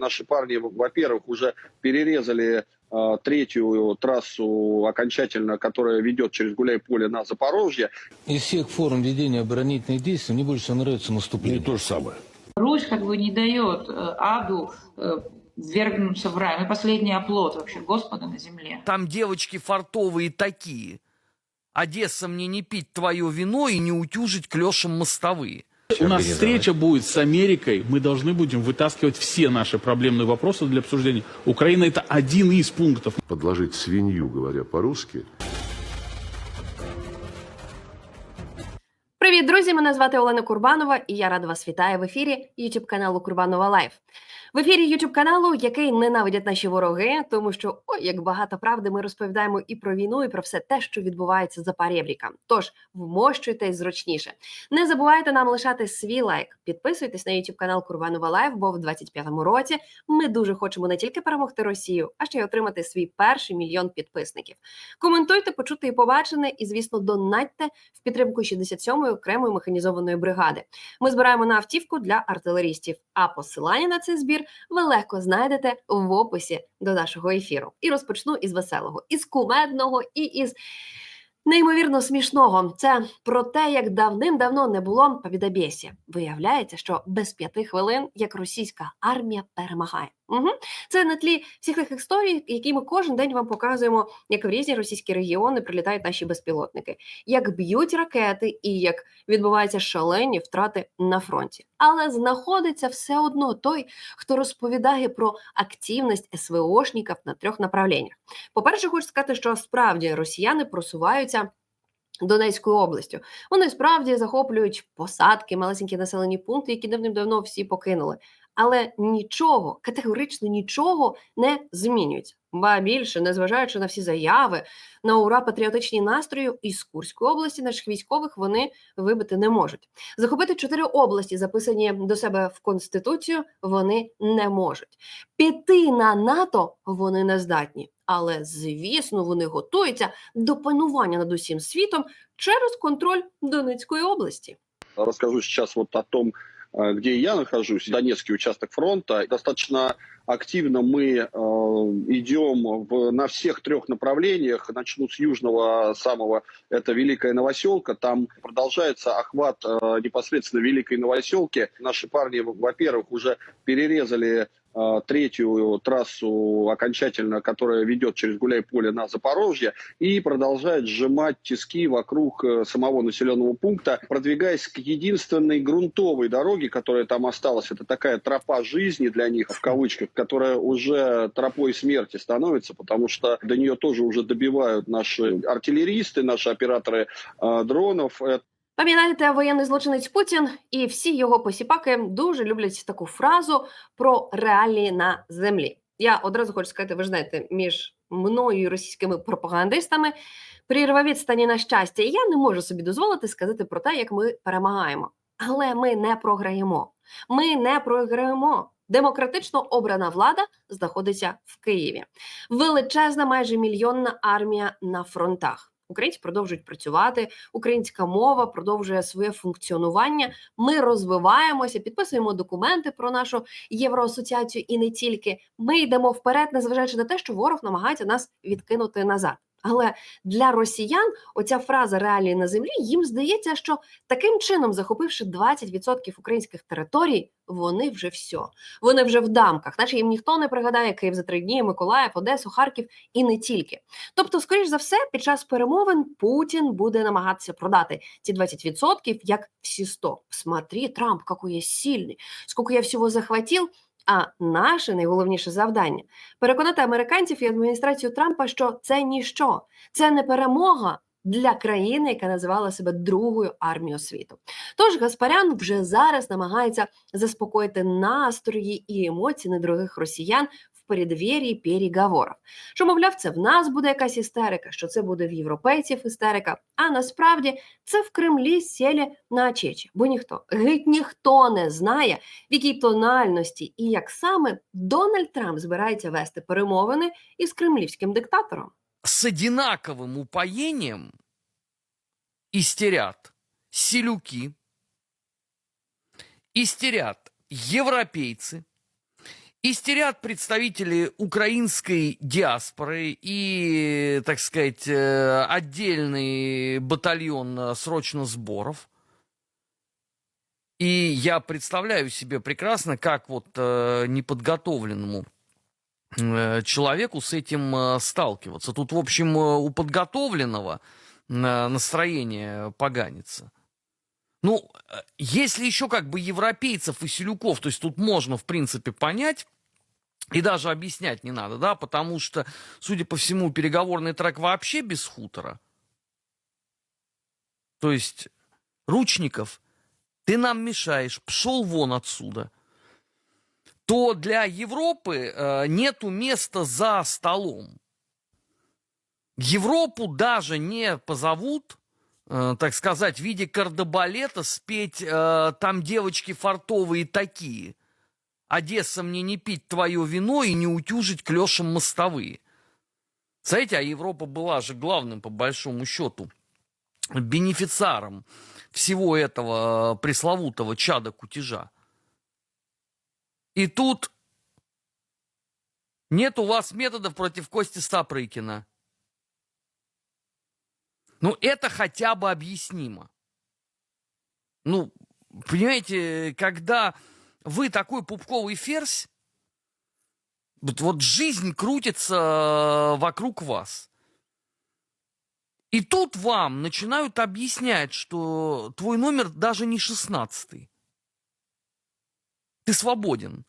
Наши парни, во-первых, уже перерезали э, третью трассу окончательно, которая ведет через Гуляй-Поле на Запорожье. Из всех форм ведения оборонительных действий мне больше всего нравится наступление. Не то же самое. Русь как бы не дает э, аду э, ввергнуться в рай. Мы последний оплот вообще Господа на земле. Там девочки фартовые такие. Одесса мне не пить твое вино и не утюжить клешем мостовые. У нас встреча будет с Америкой. Мы должны будем вытаскивать все наши проблемные вопросы для обсуждения. Украина это один из пунктов. Подложить свинью, говоря по-русски, Привіт, друзі! Мене звати Олена Курбанова, і я рада вас вітаю в ефірі YouTube каналу Курбанова Лайф. В ефірі YouTube каналу, який ненавидять наші вороги, тому що ой, як багато правди ми розповідаємо і про війну, і про все те, що відбувається за парєбріком. Тож вмощуйтесь зручніше. Не забувайте нам лишати свій лайк. Підписуйтесь на YouTube канал Курбанова Лайф, бо в 25-му році ми дуже хочемо не тільки перемогти Росію, а ще й отримати свій перший мільйон підписників. Коментуйте, почути і побачене, і звісно, донатьте в підтримку 67-ї окремої механізованої бригади. Ми збираємо на автівку для артилерістів. А посилання на цей збір ви легко знайдете в описі до нашого ефіру. І розпочну із веселого, із кумедного і із. Неймовірно смішного це про те, як давним-давно не було побідобєсі. Виявляється, що без п'яти хвилин як російська армія перемагає. Угу. Це на тлі всіх тих історій, які ми кожен день вам показуємо, як в різні російські регіони прилітають наші безпілотники, як б'ють ракети і як відбуваються шалені втрати на фронті. Але знаходиться все одно той, хто розповідає про активність СВОшників на трьох направленнях. По-перше, хочу сказати, що справді росіяни просуваються. Донецькою областю вони справді захоплюють посадки, малесенькі населені пункти, які давним-давно всі покинули. Але нічого, категорично нічого не змінюється. Ба більше, незважаючи на всі заяви, на ура патріотичні настрої із Курської області наших військових вони вибити не можуть. Захопити чотири області, записані до себе в конституцію, вони не можуть. Піти на НАТО вони не здатні. Але звісно, вони готуються до панування над усім світом через контроль Донецької області. Расскажу сейчас вот о том, э, где я нахожусь, Донецкий участок фронта. Достаточно активно мы э, идем в, на всех трех направлениях. Начну с южного самого, это Великая Новоселка. Там продолжается охват э, непосредственно Великой Новоселки. Наши парни, во-первых, уже перерезали э, третью трассу окончательно, которая ведет через Гуляй-Поле на Запорожье, и продолжает сжимать тиски вокруг э, самого населенного пункта, продвигаясь к единственной грунтовой дороге, которая там осталась. Это такая тропа жизни для них, в кавычках, которая уже тропой смерти становится, потому что до нее тоже уже добивают наши артиллеристы, наши операторы э, дронов. Пам'ятаєте, воєнний злочинець Путін і всі його посіпаки дуже люблять таку фразу про реалії на землі. Я одразу хочу сказати, ви ж знаєте, між мною і російськими пропагандистами прірва відстані на щастя. І я не можу собі дозволити сказати про те, як ми перемагаємо. Але ми не програємо. Ми не програємо. Демократично обрана влада знаходиться в Києві. Величезна, майже мільйонна армія на фронтах. Українці продовжують працювати, українська мова продовжує своє функціонування. Ми розвиваємося, підписуємо документи про нашу євроасоціацію і не тільки. Ми йдемо вперед, незважаючи на те, що ворог намагається нас відкинути назад. Але для росіян оця фраза реалії на землі їм здається, що таким чином, захопивши 20% українських територій, вони вже все. Вони вже в дамках, наче їм ніхто не пригадає Київ за три дні, Миколаїв, Одесу, Харків і не тільки. Тобто, скоріш за все, під час перемовин Путін буде намагатися продати ці 20% як всі 100. Смотри, Трамп, який я сильний, скільки я всього захватив. А наше найголовніше завдання переконати американців і адміністрацію Трампа, що це ніщо, це не перемога для країни, яка називала себе другою армією світу. Тож Гаспарян вже зараз намагається заспокоїти настрої і емоції недорогих росіян в передвір'ї переговорів. Що, мовляв, це в нас буде якась істерика, що це буде в європейців істерика. А насправді це в Кремлі сєлі на чечі, бо ніхто геть ніхто не знає, в якій тональності і як саме Дональд Трамп збирається вести перемовини із кремлівським диктатором. С одинаковым упоением истерят селюки, истерят европейцы, Истерят представители украинской диаспоры и, так сказать, э, отдельный батальон э, срочно сборов. И я представляю себе прекрасно, как вот э, неподготовленному человеку с этим сталкиваться. Тут, в общем, у подготовленного настроение поганится. Ну, э, если еще как бы европейцев и селюков, то есть тут можно, в принципе, понять, и даже объяснять не надо, да, потому что, судя по всему, переговорный трек вообще без хутора. То есть, Ручников, ты нам мешаешь, пшел вон отсюда. То для Европы э, нету места за столом. Европу даже не позовут, так сказать, в виде кардебалета спеть э, «Там девочки фартовые такие». Одесса мне не пить твое вино и не утюжить клешем мостовые. Знаете, а Европа была же главным, по большому счету, бенефициаром всего этого пресловутого чада кутежа. И тут нет у вас методов против Кости Стапрыкина. Ну, это хотя бы объяснимо. Ну, понимаете, когда вы такой пупковый ферзь, вот, вот жизнь крутится э, вокруг вас. И тут вам начинают объяснять, что твой номер даже не шестнадцатый. Ты свободен.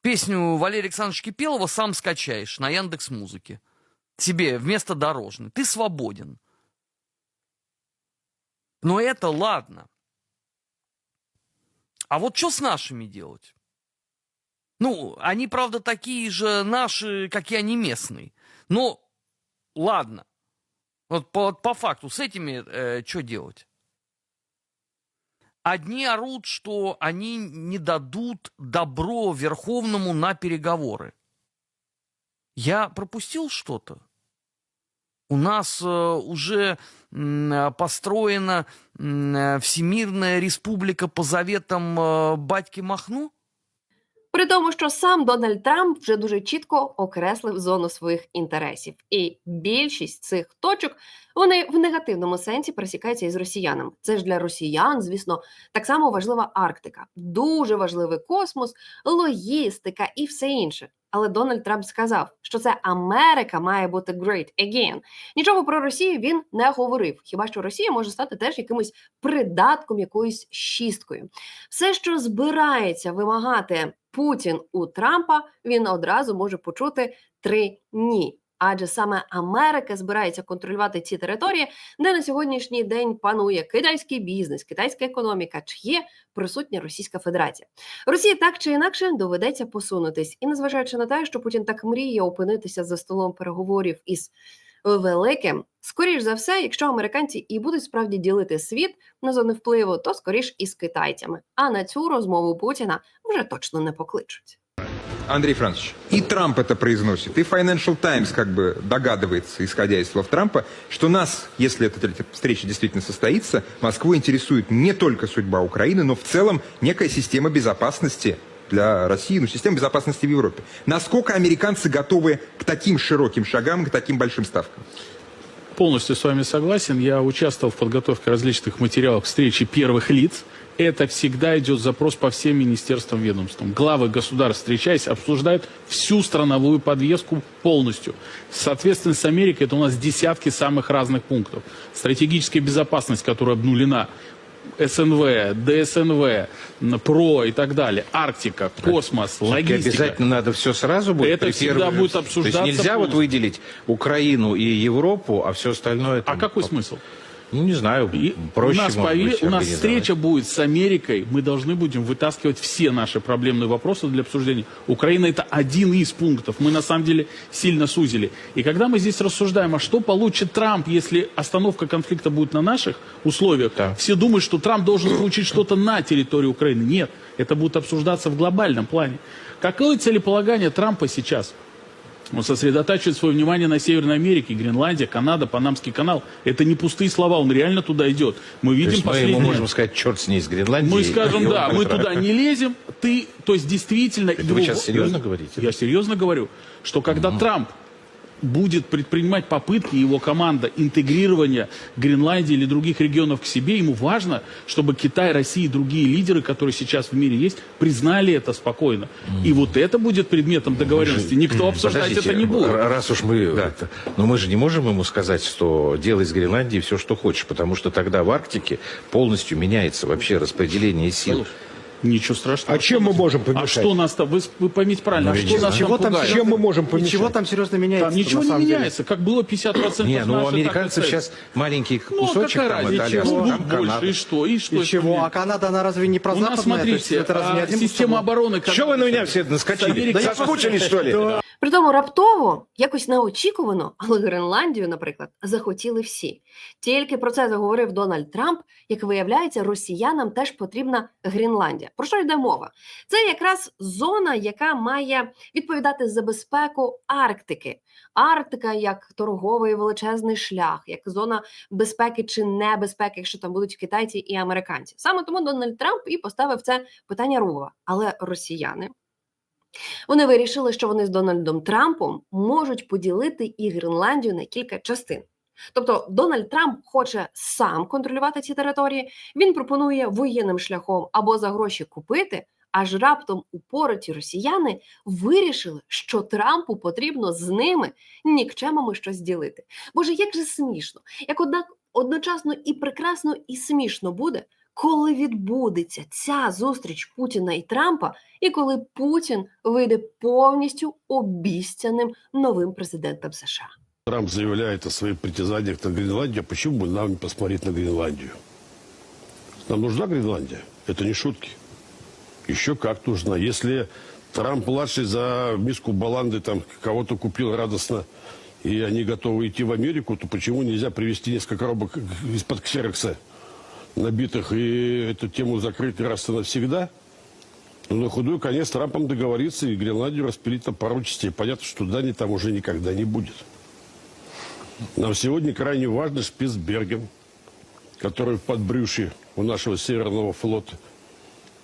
Песню Валерия Александровича Кипелова сам скачаешь на Яндекс Музыке. Тебе вместо дорожной. Ты свободен. Но это ладно. А вот что с нашими делать? Ну, они, правда, такие же наши, как и они местные. Но ладно. Вот по, по факту с этими э, что делать? Одни орут, что они не дадут добро Верховному на переговоры. Я пропустил что-то? У нас э, уже м, построена Всемирная республика по заветам э, батьки Махну? При тому, що сам Дональд Трамп вже дуже чітко окреслив зону своїх інтересів, і більшість цих точок вони в негативному сенсі пересікаються із росіянами. Це ж для росіян, звісно, так само важлива Арктика, дуже важливий космос, логістика і все інше. Але Дональд Трамп сказав, що це Америка має бути great again. Нічого про Росію він не говорив. Хіба що Росія може стати теж якимось придатком, якоюсь шісткою. Все, що збирається вимагати Путін у Трампа, він одразу може почути три ні. Адже саме Америка збирається контролювати ці території, де на сьогоднішній день панує китайський бізнес, китайська економіка, чи є присутня Російська Федерація. Росії так чи інакше доведеться посунутись, і незважаючи на те, що Путін так мріє опинитися за столом переговорів із великим, скоріш за все, якщо американці і будуть справді ділити світ на зони впливу, то скоріш із китайцями. А на цю розмову Путіна вже точно не покличуть. Андрей Францович, и Трамп это произносит, и Financial Times как бы догадывается, исходя из слов Трампа, что нас, если эта встреча действительно состоится, Москву интересует не только судьба Украины, но в целом некая система безопасности для России, ну, система безопасности в Европе. Насколько американцы готовы к таким широким шагам, к таким большим ставкам? Полностью с вами согласен. Я участвовал в подготовке различных материалов к встрече первых лиц. Это всегда идет запрос по всем министерствам, ведомствам. Главы государств, встречаясь, обсуждают всю страновую подвеску полностью. Соответственно, с Америкой это у нас десятки самых разных пунктов. Стратегическая безопасность, которая обнулена, СНВ, ДСНВ, ПРО и так далее, Арктика, космос, Так логистика. обязательно надо все сразу будет. Это всегда будет То есть обсуждаться нельзя вот полностью. выделить Украину и Европу, а все остальное. А там какой по- смысл? Ну не знаю, И проще у нас, пове- быть, у нас встреча будет с Америкой. Мы должны будем вытаскивать все наши проблемные вопросы для обсуждения. Украина это один из пунктов. Мы на самом деле сильно сузили. И когда мы здесь рассуждаем, а что получит Трамп, если остановка конфликта будет на наших условиях, Да. все думают, что Трамп должен получить что-то на территории Украины. Нет, это будет обсуждаться в глобальном плане. Какое целеполагание Трампа сейчас? Он сосредотачивает свое внимание на Северной Америке, Гренландия, Канада, Панамский канал. Это не пустые слова, он реально туда идет. Мы То видим есть мы ему можем сказать, черт с ней, с Гренландией. Мы скажем, да, мы туда не лезем. Ты, то есть действительно... Это вы сейчас серьезно говорите? Я серьезно говорю, что когда Трамп будет предпринимать попытки его команда интегрирования Гренландии или других регионов к себе, ему важно, чтобы Китай, Россия и другие лидеры, которые сейчас в мире есть, признали это спокойно. И вот это будет предметом договоренности. Никто обсуждать Подождите, это не будет. Раз уж мы... это- но мы же не можем ему сказать, что делай из Гренландии все, что хочешь, потому что тогда в Арктике полностью меняется вообще распределение сил. Ничего страшного. А чем мы можем А помешать? что нас там, вы, вы поймите правильно, а Ну, что ведь нас Чего там там, пугает? чем мы можем помешать? Ничего там серьезно меняется. Там ничего на не самом деле. меняется, как было 50% Не, ну у наши, так и американцев цель. сейчас маленький Ну, кусочек какая там, разница, это чего? Аляска, Ну, Канада. больше, и что, и что И это чего? меняет? А Канада, она разве не про У нас, западное? То есть смотрите, это разве не а, один система кусок? обороны... Что вы на меня все С наскочили? Америкой Да соскучились, что ли? Притому раптово, якось неочікувано, але Гренландію, наприклад, захотіли всі. Тільки про це заговорив Дональд Трамп. Як виявляється, росіянам теж потрібна Гренландія. Про що йде мова? Це якраз зона, яка має відповідати за безпеку Арктики. Арктика як торговий величезний шлях, як зона безпеки чи небезпеки, якщо там будуть китайці і американці. Саме тому Дональд Трамп і поставив це питання Рува. Але росіяни вони вирішили, що вони з Дональдом Трампом можуть поділити і Гренландію на кілька частин. Тобто Дональд Трамп хоче сам контролювати ці території. Він пропонує воєнним шляхом або за гроші купити. Аж раптом упороті росіяни вирішили, що Трампу потрібно з ними нікчемами щось ділити. Боже, як же смішно, як однак одночасно і прекрасно, і смішно буде, коли відбудеться ця зустріч Путіна і Трампа, і коли Путін вийде повністю обіцяним новим президентом США. Трамп заявляет о своих притязаниях на Гренландию. А почему бы нам не посмотреть на Гренландию? Нам нужна Гренландия? Это не шутки. Еще как нужна. Если Трамп-младший за миску баланды там кого-то купил радостно, и они готовы идти в Америку, то почему нельзя привезти несколько коробок из-под ксерокса Набитых и эту тему закрыть раз и навсегда? Ну, на худой конец Трампом договориться и Гренландию распилить на пару частей. Понятно, что Дани там уже никогда не будет. Нам сегодня крайне важен Шпицберген, который в подбрюшье у нашего Северного флота.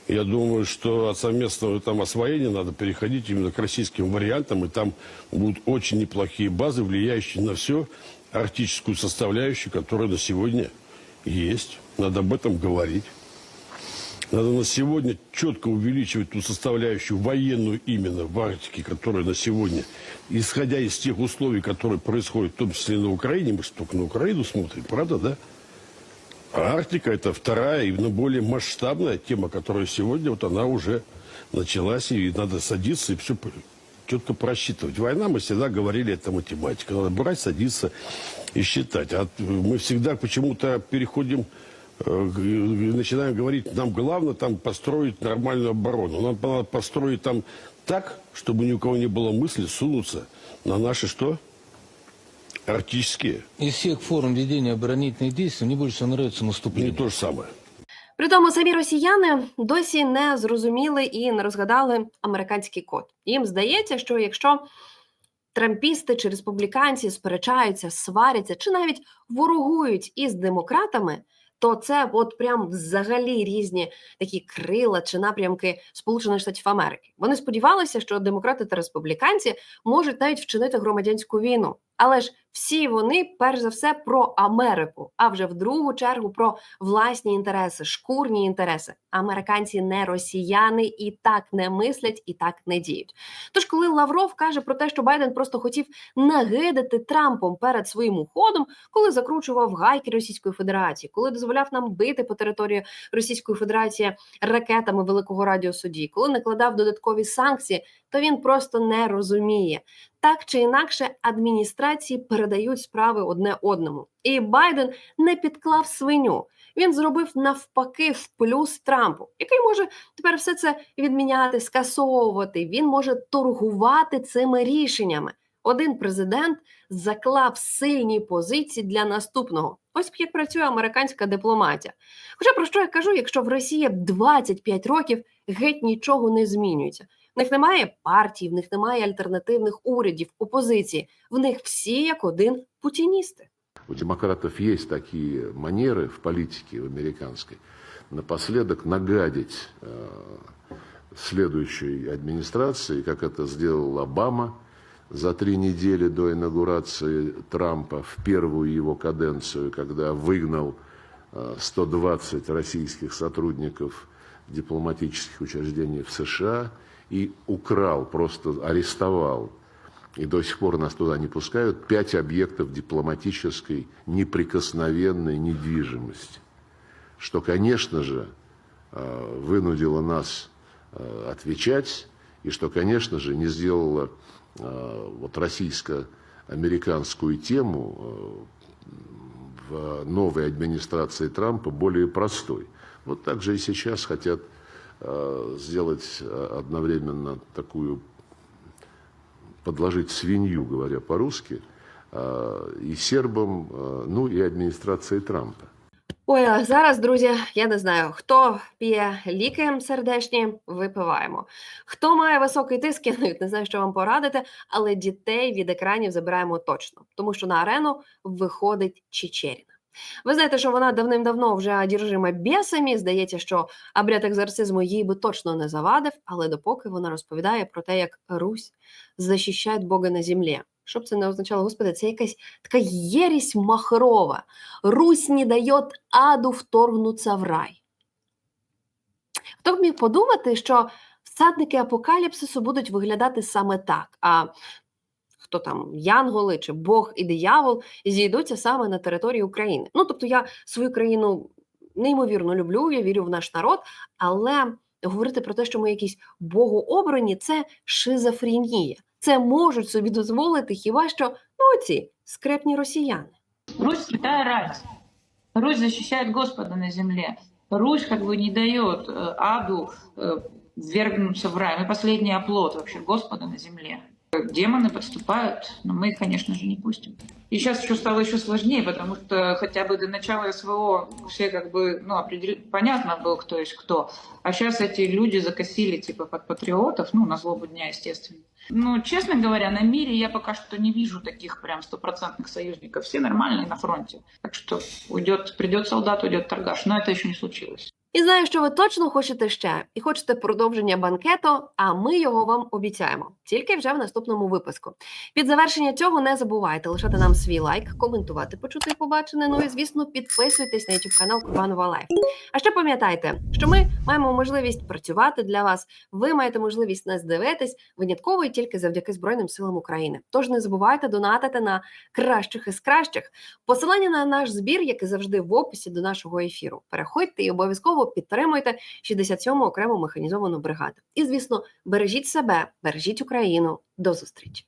Я думаю, что от совместного там освоения надо переходить именно к российским вариантам, и там будут очень неплохие базы, влияющие на всю арктическую составляющую, которая на сегодня есть. Надо об этом говорить. Надо на сегодня четко увеличивать ту составляющую военную именно в Арктике, которая на сегодня, исходя из тех условий, которые происходят, в том числе на Украине, мы же только на Украину смотрим, правда, да? А Арктика это вторая и более масштабная тема, которая сегодня вот она уже началась, и надо садиться и все четко просчитывать. Война, мы всегда говорили, это математика. Надо брать, садиться и считать. А мы всегда почему-то переходим э, г- начинаем говорить, нам главное там построить нормальную оборону. Нам надо построить там так, чтобы ни у кого не было мысли сунуться на наши что? Арктические. Из всех форм ведения оборонительных действий мне больше всего нравится Не наступление. то же самое. Притому самі росіяни досі не зрозуміли і не розгадали американський код. Їм здається, що якщо трампісти чи республіканці сперечаються, сваряться чи навіть ворогують із демократами, то це от прям взагалі різні такі крила чи напрямки Сполучених Штатів Америки. Вони сподівалися, що демократи та республіканці можуть навіть вчинити громадянську війну. Але ж всі вони, перш за все, про Америку, а вже в другу чергу про власні інтереси, шкурні інтереси. Американці не росіяни і так не мислять, і так не діють. Тож, коли Лавров каже про те, що Байден просто хотів нагидати Трампом перед своїм уходом, коли закручував гайки Російської Федерації, коли дозволяв нам бити по території Російської Федерації ракетами великого радіусу дій, коли накладав додаткові санкції, то він просто не розуміє. Так чи інакше, адміністрації передають справи одне одному, і Байден не підклав свиню. Він зробив навпаки в плюс Трампу, який може тепер все це відміняти, скасовувати. Він може торгувати цими рішеннями. Один президент заклав сильні позиції для наступного. Ось як працює американська дипломатія. Хоча про що я кажу, якщо в Росії 25 років геть нічого не змінюється. В них немає партій, в них немає альтернативних урядів, опозиції. В них всі як один путіністи. У демократов есть такие манеры в политике, в американской, напоследок нагадить э, следующей администрации, как это сделал Обама за три недели до инаугурации Трампа в первую его каденцию, когда выгнал э, 120 российских сотрудников дипломатических учреждений в США и украл, просто арестовал и до сих пор нас туда не пускают, пять объектов дипломатической неприкосновенной недвижимости. Что, конечно же, э, вынудило нас э, отвечать, и что, конечно же, не сделало э, вот российско-американскую тему в новой администрации Трампа более простой. Вот так же и сейчас хотят сделать э, одновременно такую подложить свинью, говоря по-русски, э, и сербам, э, ну и администрации Трампа. Ой, а зараз, друзі, я не знаю, хто п'є ліки сердечні, випиваємо. Хто має високий тиск, я навіть не знаю, що вам порадити, але дітей від екранів забираємо точно, тому що на арену виходить Чечеріна. Ви знаєте, що вона давним-давно вже одержима бісами. Здається, що обряд екзорцизму їй би точно не завадив, але допоки вона розповідає про те, як Русь захищає Бога на землі. Що б це не означало, господи, це якась така єрість махрова. Русь не дає аду вторгнуться в рай. Хто б міг подумати, що всадники апокаліпсису будуть виглядати саме так, а хто там, янголи чи Бог і диявол, зійдуться саме на території України. Ну, тобто я свою країну неймовірно люблю, я вірю в наш народ, але говорити про те, що ми якісь богообрані, це шизофренія. Це можуть собі дозволити хіба що ну, ці скрепні росіяни. Русь святая рать. Русь защищает Господа на земле. Русь как бы не дает э, аду э, ввергнуться в рай. Мы последний оплот вообще Господа на земле. Демоны подступают, но мы их, конечно же, не пустим. И сейчас еще стало еще сложнее, потому что хотя бы до начала СВО все как бы, ну, определ... понятно было, кто есть кто. А сейчас эти люди закосили типа под патриотов, ну, на злобу дня, естественно. Ну, честно говоря, на мире я пока что не вижу таких прям стопроцентных союзников. Все нормальные на фронте. Так что уйдет, придет солдат, уйдет торгаш. Но это еще не случилось. І знаю, що ви точно хочете ще і хочете продовження банкету, а ми його вам обіцяємо тільки вже в наступному випуску. Під завершення цього не забувайте лишати нам свій лайк, коментувати, почути і побачене. Ну і звісно, підписуйтесь на YouTube канал Курбанова Лайф. А ще пам'ятайте, що ми маємо можливість працювати для вас. Ви маєте можливість нас дивитись винятково і тільки завдяки Збройним силам України. Тож не забувайте донатити на кращих із кращих. Посилання на наш збір, як і завжди, в описі до нашого ефіру. Переходьте і обов'язково підтримуйте 67-му окрему механізовану бригаду. І звісно, бережіть себе, бережіть Україну. До зустрічі.